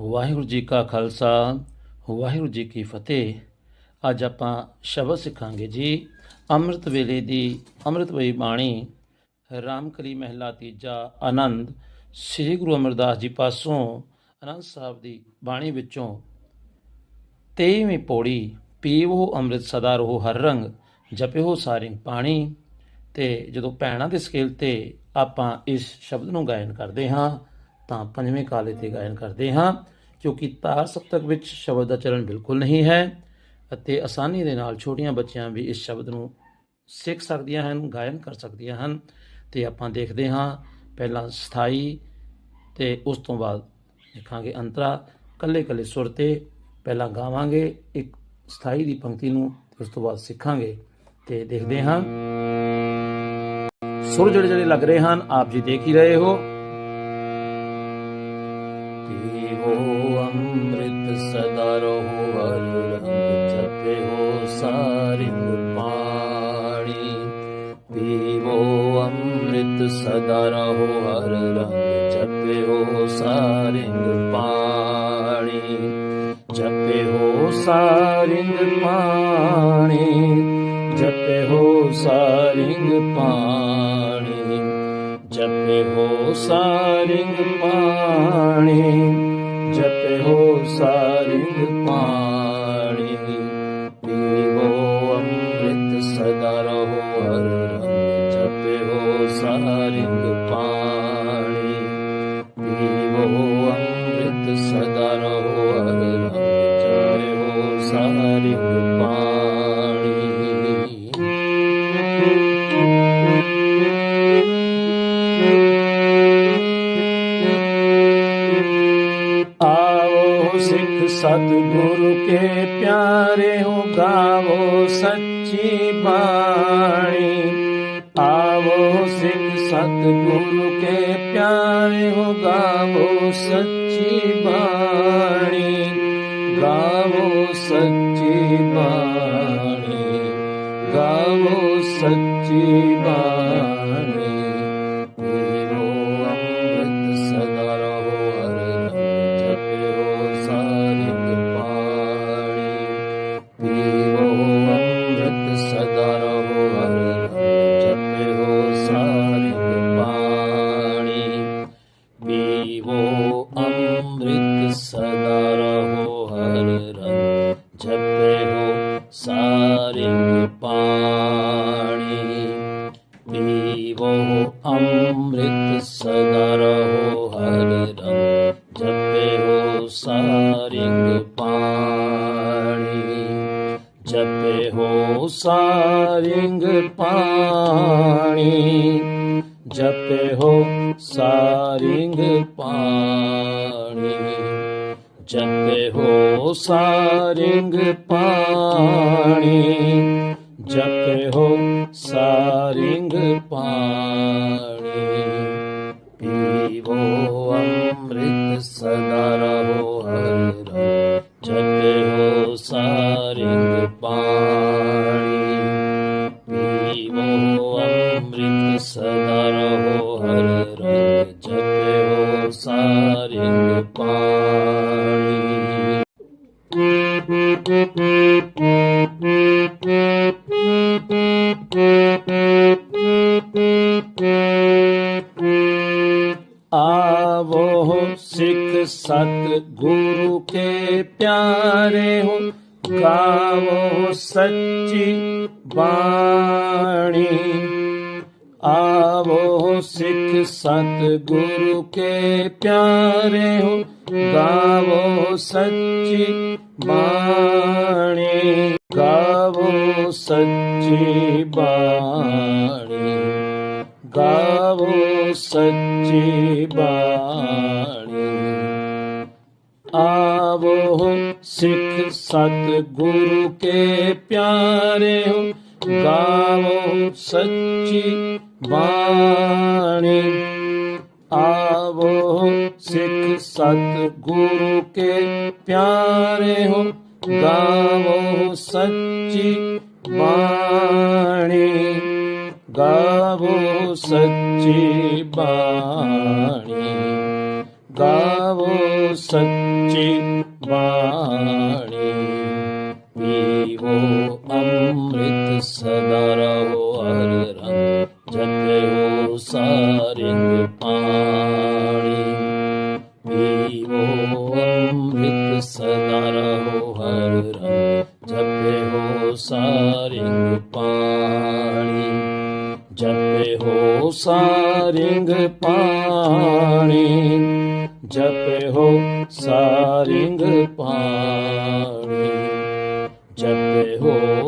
ਵਾਹਿਗੁਰੂ ਜੀ ਕਾ ਖਾਲਸਾ, ਵਾਹਿਗੁਰੂ ਜੀ ਕੀ ਫਤਿਹ। ਅੱਜ ਆਪਾਂ ਸ਼ਬਦ ਸਿੱਖਾਂਗੇ ਜੀ, ਅੰਮ੍ਰਿਤ ਵੇਲੇ ਦੀ ਅੰਮ੍ਰਿਤਮਈ ਬਾਣੀ, ਰਾਮਕਲੀ ਮਹਿਲਾ ਤੀਜਾ ਆਨੰਦ, ਸ੍ਰੀ ਗੁਰੂ ਅਮਰਦਾਸ ਜੀ ਪਾਸੋਂ ਆਨੰਦ ਸਾਹਿਬ ਦੀ ਬਾਣੀ ਵਿੱਚੋਂ 23ਵੀਂ ਪੌੜੀ ਪੀਵੋ ਅੰਮ੍ਰਿਤ ਸਦਾ ਰਹੋ ਹਰ ਰੰਗ, ਜਪਿਓ ਸਾਰਿੰਗ ਪਾਣੀ। ਤੇ ਜਦੋਂ ਭੈਣਾਂ ਦੇ ਸਕੇਲ ਤੇ ਆਪਾਂ ਇਸ ਸ਼ਬਦ ਨੂੰ ਗਾਇਨ ਕਰਦੇ ਹਾਂ ਤਾਂ ਪੰਜਵੇਂ ਕਾਲੇ ਤੇ ਗਾਇਨ ਕਰਦੇ ਹਾਂ, ਕਿਉਂਕਿ ਤਾਰ ਸਪਤਕ ਵਿੱਚ ਸ਼ਬਦ ਦਾ ਚਲਨ ਬਿਲਕੁਲ ਨਹੀਂ ਹੈ ਅਤੇ ਆਸਾਨੀ ਦੇ ਨਾਲ ਛੋਟੀਆਂ ਬੱਚਿਆਂ ਵੀ ਇਸ ਸ਼ਬਦ ਨੂੰ ਸਿੱਖ ਸਕਦੀਆਂ ਹਨ, ਗਾਇਨ ਕਰ ਸਕਦੀਆਂ ਹਨ। ਤੇ ਆਪਾਂ ਦੇਖਦੇ ਹਾਂ, ਪਹਿਲਾਂ ਸਥਾਈ ਤੇ ਉਸ ਤੋਂ ਬਾਅਦ ਦੇਖਾਂਗੇ ਅੰਤਰਾ। ਕੱਲੇ ਕੱਲੇ ਸੁਰ ਤੇ ਪਹਿਲਾਂ ਗਾਵਾਂਗੇ, ਇੱਕ ਸਥਾਈ ਦੀ ਪੰਕਤੀ ਨੂੰ ਉਸ ਤੋਂ ਬਾਅਦ ਸਿੱਖਾਂਗੇ ਤੇ ਦੇਖਦੇ ਹਾਂ। ਸੁਰ ਜਿਹੜੇ ਜਿਹੜੇ ਲੱਗ ਰਹੇ ਹਨ, ਆਪ ਜੀ ਦੇਖ ਹੀ ਰਹੇ ਹੋ। वो अमृत सदा रहो हर रंग जपे हो सारिंग पाणी। भीवो अमृत सदा रहो हर रंग जपे हो सारिंग पाणी। जपे हो सारिंग पाणी जपे हो सारिंग पा ਹੋ ਸਾਰਿੰਗ ਪਾਣੀ ਜਪੇ ਹੋ ਸਾਰਿੰਗ ਸਿੱਖ ਸਤਿਗੁਰੂ ਕੇ ਪਿਆਰੇ ਹੋ ਗਾਵੋ ਸੱਚੀ ਬਾਣੀ। ਆਵੋ ਸਿੱਖ ਸਤਿਗੁਰੂ ਕੇ ਪਿਆਰੇ ਹੋ ਗਾਵੋ ਸੱਚੀ ਬਾਣੀ। ਗਾਵੋ ਸੱਚੀ ਬਾਣੀ, ਗਾਵੋ ਸੱਚੀ ਬਾਣੀ। ਪੀਵੋ ਅੰਮ੍ਰਿਤ ਸਦਾ ਰਹੋ ਹਰਿ ਰੰਗ ਜਪਿਓ ਸਾਰਿੰਗ ਪਾਣੀ ਜਪਿਓ ਸਾਰਿੰਗ ਪਾਣੀ ਜਪਿਓ ਸਾਰਿੰਗ ਪਾਣੀ ਜਪਿਓ ਸਾਰਿੰਗ ਪਾਣੀ ਜਪਿਓ सारिङ्ग पा पीवो अमृत सदा सारिङ्ग जनो पीवो अमृत सदा मोहरा जने ओ सारिङ्ग ਸਤ ਗੁਰੂ ਕੇ ਪਿਆਰੇ ਹੋ ਗਾਵੋ ਸੱਚੀ ਬਾਣੀ। ਆਵੋ ਸਿੱਖ ਸਤ ਗੁਰੂ ਕੇ ਪਿਆਰੇ ਹੋ ਗਾਵੋ ਸੱਚੀ ਬਾਣੀ। ਗਾਵੋ ਸੱਚੀ ਬਾਣੀ। ਗਾਵੋ ਸੱਚੀ ਬਾਣੀ। ਆਵਹੁ ਸਿੱਖ ਸਤ ਗੁਰੂ ਕੇ ਪਿਆਰੇ ਹੂੰ ਗਾਵਹੁ ਸੱਚੀ ਬਾਣੀ। ਆਵਹੁ ਸਿੱਖ ਸਤ ਗੁਰੂ ਕੇ ਪਿਆਰੇ ਹੂੰ ਗਾਵਹੁ ਸੱਚੀ ਬਾਣੀ। ਗਾਵੋ ਸੱਚੀ ਬਾਣੀ। ਗਾਵੋ ਸੱਚੀ ਬਾਣੀ ਪੀਵੋ ਅੰਮ੍ਰਿਤ ਸਦਾ ਰਹੋ, ਹਰ ਰੰਗ ਜਪਿਓ, ਸਾਰਿੰਗ ਪਾਣੀ। ਪੀਵੋ ਅੰਮ੍ਰਿਤ ਸਦਾ ਰਹੋ, ਹਰ ਰੰਗ ਜਪਿਓ, ਸਾਰਿੰਗ ਪਾਣੀ। ਜਪਿਓ, ਸਾਰਿੰਗ ਪਾਣੀ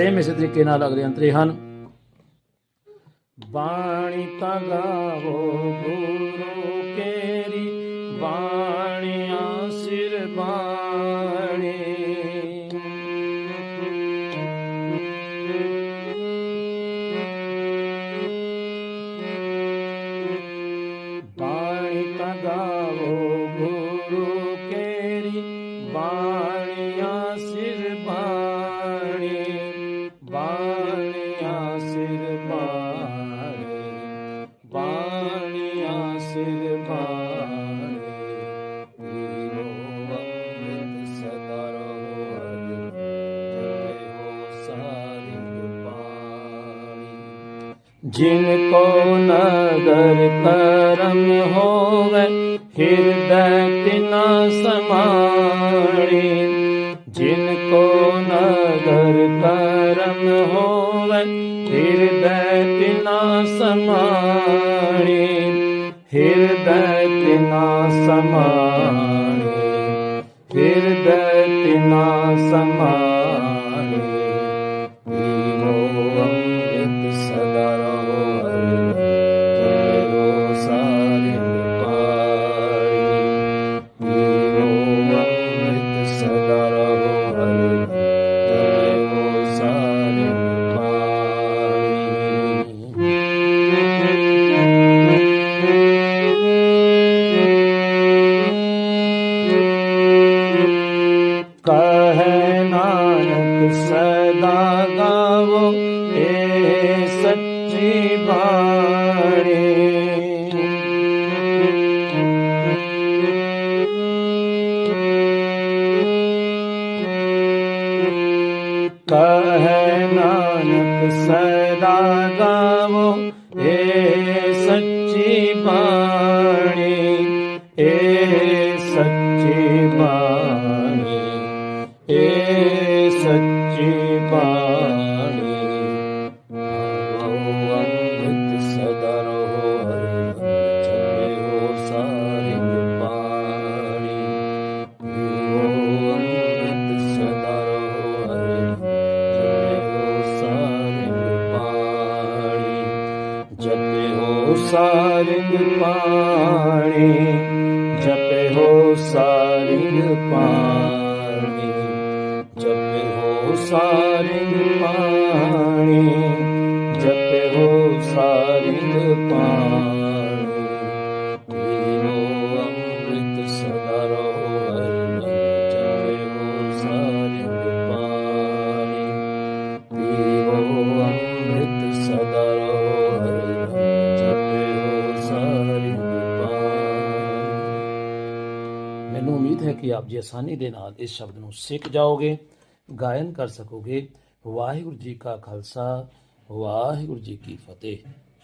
ਸੇਮ ਇਸੇ ਤਰੀਕੇ ਨਾਲ ਅਗਲੇ ਅੰਤਰੇ ਹਨ। ਬਾਣੀ ਤਾਂ ਗਾਵੋ ਗੁਰੂ ਕੇਰੀ, ਬਾਣੀਆਂ ਸਿਰ ਬਾਣੀ। ਬਾਣੀ ਤਾਂ ਗਾਵੋ ਜਿਨ ਕੋ ਨਦਰ ਕਰਮ ਹੋਵੇ ਹਿਰਦੈ ਤਿਨਾ ਸਮਾਣੀ ਜਿਨ ਕੋ ਨਦਰ ਕਰਮ ਹੋਵੇ ਹਿਰਦੈ ਤਿਨਾ ਸਮਾਣੀ ਹਿਰਦੈ ਤਿਨਾ ਸਮਾਣੀ ਹਿਰਦੈ ਸੱਚੀ ਬਾਣੀ, ਏ ਸੱਚੀ ਬਾਣੀ। ਆਓ ਅੰਮ੍ਰਿਤ ਸਦਾ ਰਹੋ, ਹਰਿ ਜਪੇ ਹੋ ਸਾਰਿੰਗ ਪਾਣੀ ਪੀਓ ਅੰਮ੍ਰਿਤ ਸਦਾ ਰਹੋ, ਹਰਿ ਜਪੇ ਹੋ ਸਾਰਿੰਗ ਪਾਣੀ ਜਪੇ ਹੋ ਸਾਰਿੰਗ ਪਾਣੀ ਜਪੇ ਹੋ ਸਾਰਿੰਗ ਪਾਣੀ। ਜਪੇ ਹੋ ਸਾਰੀ ਪਾਣੀ। ਆਪ ਜੀ ਆਸਾਨੀ ਦੇ ਨਾਲ ਇਸ ਸ਼ਬਦ ਨੂੰ ਸਿੱਖ ਜਾਓਗੇ, ਗਾਇਨ ਕਰ ਸਕੋਗੇ। ਵਾਹਿਗੁਰੂ ਜੀ ਕਾ ਖਾਲਸਾ, ਵਾਹਿਗੁਰੂ ਜੀ ਕੀ ਫਤਿਹ।